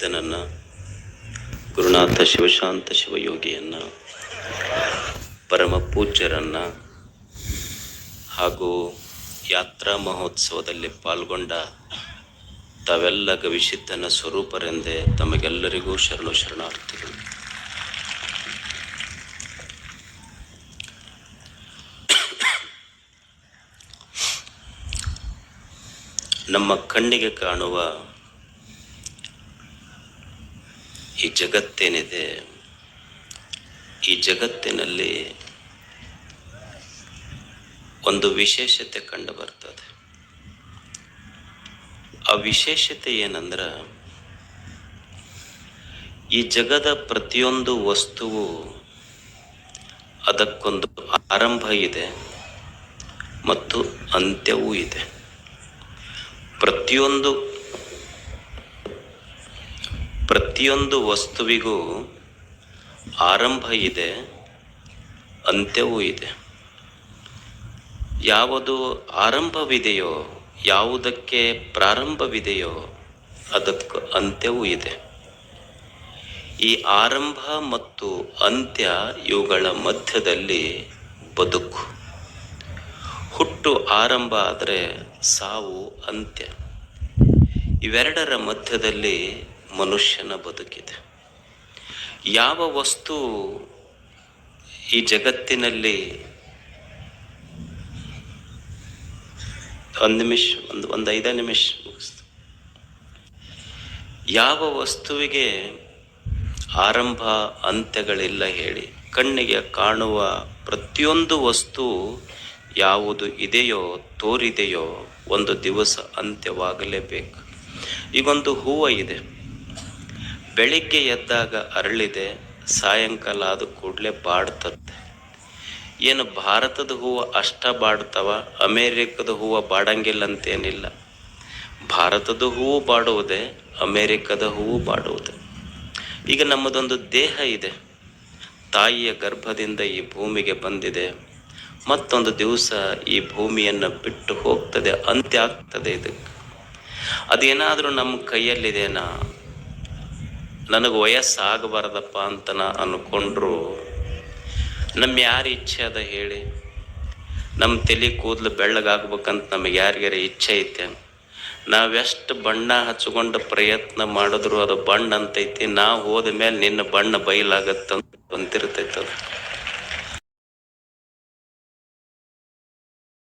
ಸಿದ್ಧನನ್ನು ಗುರುನಾಥ ಶಿವಶಾಂತ ಶಿವಯೋಗಿಯನ್ನು ಪರಮ ಪೂಜ್ಯರನ್ನು ಹಾಗೂ ಯಾತ್ರಾ ಮಹೋತ್ಸವದಲ್ಲಿ ಪಾಲ್ಗೊಂಡ ತಾವೆಲ್ಲ ಗವಿಸಿದ್ಧನ ಸ್ವರೂಪರೆಂದೇ ತಮಗೆಲ್ಲರಿಗೂ ಶರಣು ಶರಣಾರ್ಥಿಗಳು. ನಮ್ಮ ಕಣ್ಣಿಗೆ ಕಾಣುವ ಈ ಜಗತ್ತೇನಿದೆ, ಈ ಜಗತ್ತಿನಲ್ಲಿ ಒಂದು ವಿಶೇಷತೆ ಕಂಡು ಬರ್ತದೆ. ಆ ವಿಶೇಷತೆ ಏನಂದ್ರೆ, ಈ ಜಗದ ಪ್ರತಿಯೊಂದು ವಸ್ತುವು ಅದಕ್ಕೊಂದು ಆರಂಭ ಇದೆ ಮತ್ತು ಅಂತ್ಯವೂ ಇದೆ. ಪ್ರತಿಯೊಂದು ಪ್ರತಿಯೊಂದು ವಸ್ತುವಿಗೂ ಆರಂಭ ಇದೆ, ಅಂತ್ಯವೂ ಇದೆ. ಯಾವುದು ಆರಂಭವಿದೆಯೋ, ಯಾವುದಕ್ಕೆ ಪ್ರಾರಂಭವಿದೆಯೋ, ಅದಕ್ಕೆ ಅಂತ್ಯವೂ ಇದೆ. ಈ ಆರಂಭ ಮತ್ತು ಅಂತ್ಯ ಇವುಗಳ ಮಧ್ಯದಲ್ಲಿ ಬದುಕು. ಹುಟ್ಟು ಆರಂಭ ಆದರೆ ಸಾವು ಅಂತ್ಯ. ಇವೆರಡರ ಮಧ್ಯದಲ್ಲಿ ಮನುಷ್ಯನ ಬದುಕಿದೆ. ಯಾವ ವಸ್ತು ಈ ಜಗತ್ತಿನಲ್ಲಿ ಒಂದು ನಿಮಿಷ, ಒಂದು ಒಂದು ಐದು ನಿಮಿಷ ಮುಗಿಸ್ತು. ಯಾವ ವಸ್ತುವಿಗೆ ಆರಂಭ, ಅಂತ್ಯಗಳಿಲ್ಲ ಹೇಳಿ, ಕಣ್ಣಿಗೆ ಕಾಣುವ ಪ್ರತಿಯೊಂದು ವಸ್ತು ಯಾವುದು ಇದೆಯೋ, ತೋರಿದೆಯೋ, ಒಂದು ದಿವಸ ಅಂತ್ಯವಾಗಲೇಬೇಕು. ಈಗೊಂದು ಹೂವು ಇದೆ. ಬೆಳಿಗ್ಗೆ ಎದ್ದಾಗ ಅರಳಿದೆ, ಸಾಯಂಕಾಲ ಅದು ಕೂಡಲೇ ಬಾಡ್ತದೆ ಏನು ಭಾರತದ ಹೂವು ಅಷ್ಟ ಬಾಡ್ತವ, ಅಮೇರಿಕದ ಹೂವು ಬಾಡಂಗಿಲ್ಲ ಅಂತೇನಿಲ್ಲ ಭಾರತದ ಹೂವು ಬಾಡುವುದೇ, ಅಮೇರಿಕದ ಹೂವು ಬಾಡುವುದೇ. ಈಗ ನಮ್ಮದೊಂದು ದೇಹ ಇದೆ. ತಾಯಿಯ ಗರ್ಭದಿಂದ ಈ ಭೂಮಿಗೆ ಬಂದಿದೆ. ಮತ್ತೊಂದು ದಿವಸ ಈ ಭೂಮಿಯನ್ನು ಬಿಟ್ಟು ಹೋಗ್ತದೆ, ಅಂತ್ಯ ಆಗ್ತದೆ ಇದಕ್ಕೆ. ಅದೇನಾದರೂ ನಮ್ಮ ಕೈಯಲ್ಲಿದೆನಾ? ನನಗೆ ವಯಸ್ಸಾಗಬಾರ್ದಪ್ಪ ಅಂತ ನಾ ಅಂದ್ಕೊಂಡ್ರು ನಮ್ಮ ಯಾರ ಇಚ್ಛೆ ಅದ ಹೇಳಿ. ನಮ್ಮ ತಲೆ ಕೂದಲು ಬೆಳ್ಳಗಾಗ್ಬೇಕಂತ ನಮಗೆ ಯಾರಿಗಾರ ಇಚ್ಛೆ ಐತೆ? ನಾವೆಷ್ಟು ಬಣ್ಣ ಹಚ್ಕೊಂಡು ಪ್ರಯತ್ನ ಮಾಡಿದ್ರು ಅದು ಬಣ್ಣ ಅಂತೈತಿ ನಾವು ಹೋದ ಮೇಲೆ ನಿನ್ನ ಬಣ್ಣ ಬಯಲಾಗತ್ತಂತ ಅಂತಿರ್ತೈತೆ ಅದು